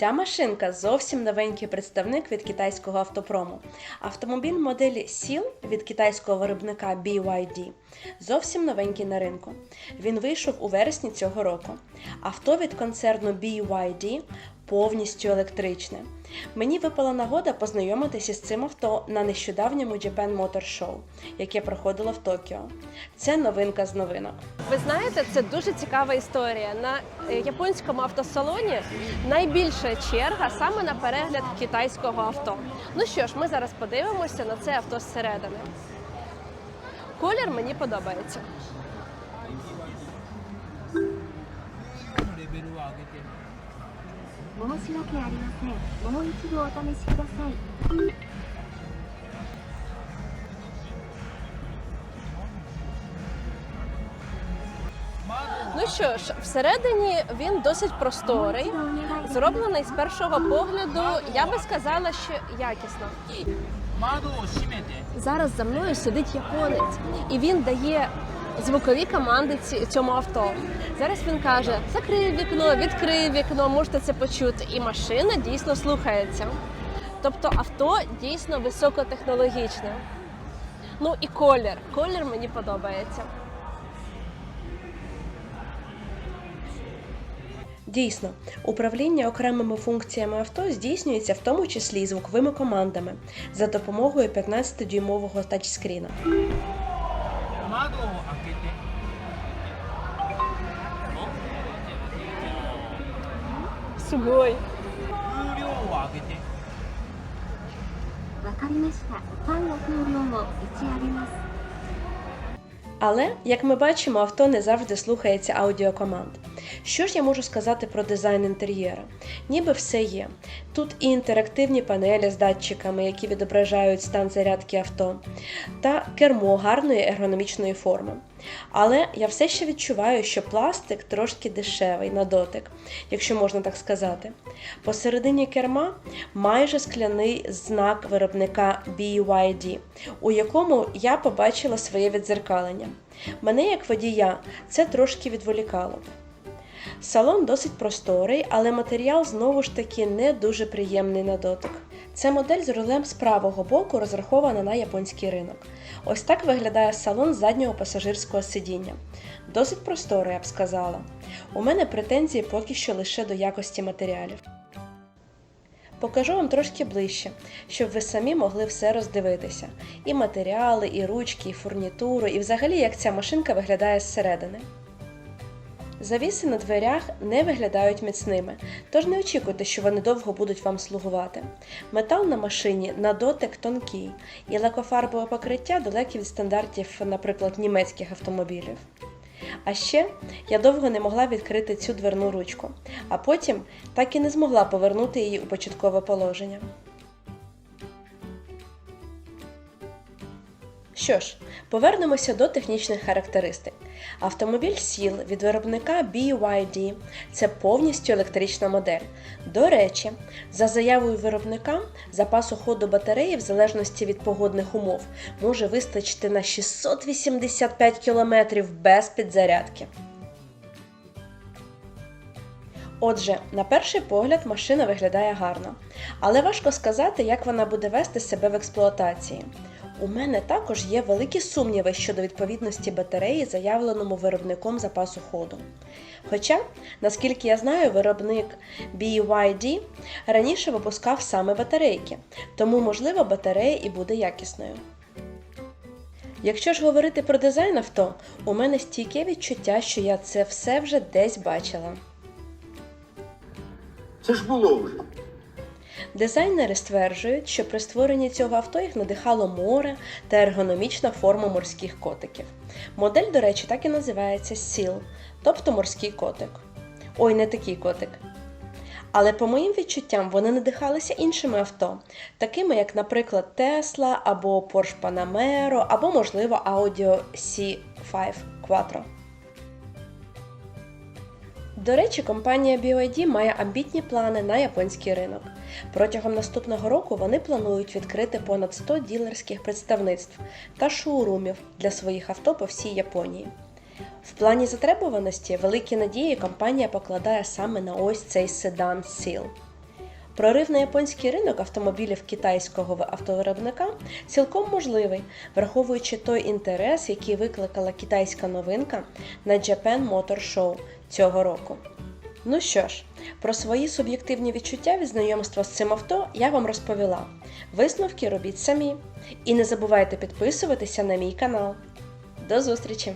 Ця машинка зовсім новенький представник від китайського автопрому. Автомобіль моделі SEAL від китайського виробника BYD зовсім новенький на ринку. Він вийшов у вересні цього року. Авто від концерну BYD повністю електричне. Мені випала нагода познайомитися з цим авто на нещодавньому Japan Motor Show, яке проходило в Токіо. Це новинка з новинок. Ви знаєте, це дуже цікава історія. На е, японському автосалоні найбільша черга саме на перегляд китайського авто. Ну що ж, ми зараз подивимося на це авто зсередини. Колір мені подобається. レベルを上げて 申し訳ありませんもう一度お試しください Ну що ж, всередині він досить もう просторий. 一度お願いできます Зроблений з першого погляду, я би сказала, що якісно. 窓を閉めて Зараз за мною сидить японець, і він дає звукові команди цьому авто. Зараз він каже: закрий вікно, відкрий вікно, можете це почути. І машина дійсно слухається. Тобто авто дійсно високотехнологічне. Ну і колір. Колір мені подобається. Дійсно, управління окремими функціями авто здійснюється в тому числі і звуковими командами за допомогою 15-дюймового тачскріна. 窓を開けて Сугой. 風量を上げて わかりましたファンの風量を打ち上げます Але, як ми бачимо, авто не завжди слухається аудіокоманд. Що ж я можу сказати про дизайн інтер'єра? Ніби все є. Тут і інтерактивні панелі з датчиками, які відображають стан зарядки авто, та кермо гарної ергономічної форми. Але я все ще відчуваю, що пластик трошки дешевий на дотик, якщо можна так сказати. Посередині керма майже скляний знак виробника BYD, у якому я побачила своє відзеркалення. Мене, як водія, це трошки відволікало. Салон досить просторий, але матеріал знову ж таки не дуже приємний на дотик. Це модель з рулем з правого боку розрахована на японський ринок. Ось так виглядає салон заднього пасажирського сидіння. Досить просторий, я б сказала. У мене претензії поки що лише до якості матеріалів. Покажу вам трошки ближче, щоб ви самі могли все роздивитися: і матеріали, і ручки, і фурнітуру, і взагалі як ця машинка виглядає зсередини. Завіси на дверях не виглядають міцними, тож не очікуйте, що вони довго будуть вам слугувати. Метал на машині на дотик тонкий, і лакофарбове покриття далекі від стандартів, наприклад, німецьких автомобілів. А ще я довго не могла відкрити цю дверну ручку, а потім так і не змогла повернути її у початкове положення. Що ж, повернемося до технічних характеристик. Автомобіль сіл від виробника BYD це повністю електрична модель. До речі, за заявою виробника, запасу ходу батареї, в залежності від погодних умов, може вистачити на 685 км без підзарядки. Отже, на перший погляд машина виглядає гарно, але важко сказати, як вона буде вести себе в експлуатації. У мене також є великі сумніви щодо відповідності батареї, заявленому виробником запасу ходу. Хоча, наскільки я знаю, виробник BYD раніше випускав саме батарейки, тому, можливо, батарея і буде якісною. Якщо ж говорити про дизайн авто, у мене стійке відчуття, що я це все вже десь бачила. Це ж було вже. Дизайнери стверджують, що при створенні цього авто їх надихало море та ергономічна форма морських котиків. Модель, до речі, так і називається Seal, тобто морський котик. Ой, не такий котик. Але по моїм відчуттям вони надихалися іншими авто, такими як, наприклад, Tesla або Porsche Panamera, або, можливо, Audi C5 Quattro. До речі, компанія BYD має амбітні плани на японський ринок. Протягом наступного року вони планують відкрити понад 100 ділерських представництв та шоурумів для своїх авто по всій Японії. В плані затребуваності великі надії компанія покладає саме на ось цей седан Seal. Прорив на японський ринок автомобілів китайського автовиробника цілком можливий, враховуючи той інтерес, який викликала китайська новинка на Japan Motor Show цього року. Ну що ж, про свої суб'єктивні відчуття від знайомства з цим авто я вам розповіла. Висновки робіть самі. І не забувайте підписуватися на мій канал. До зустрічі!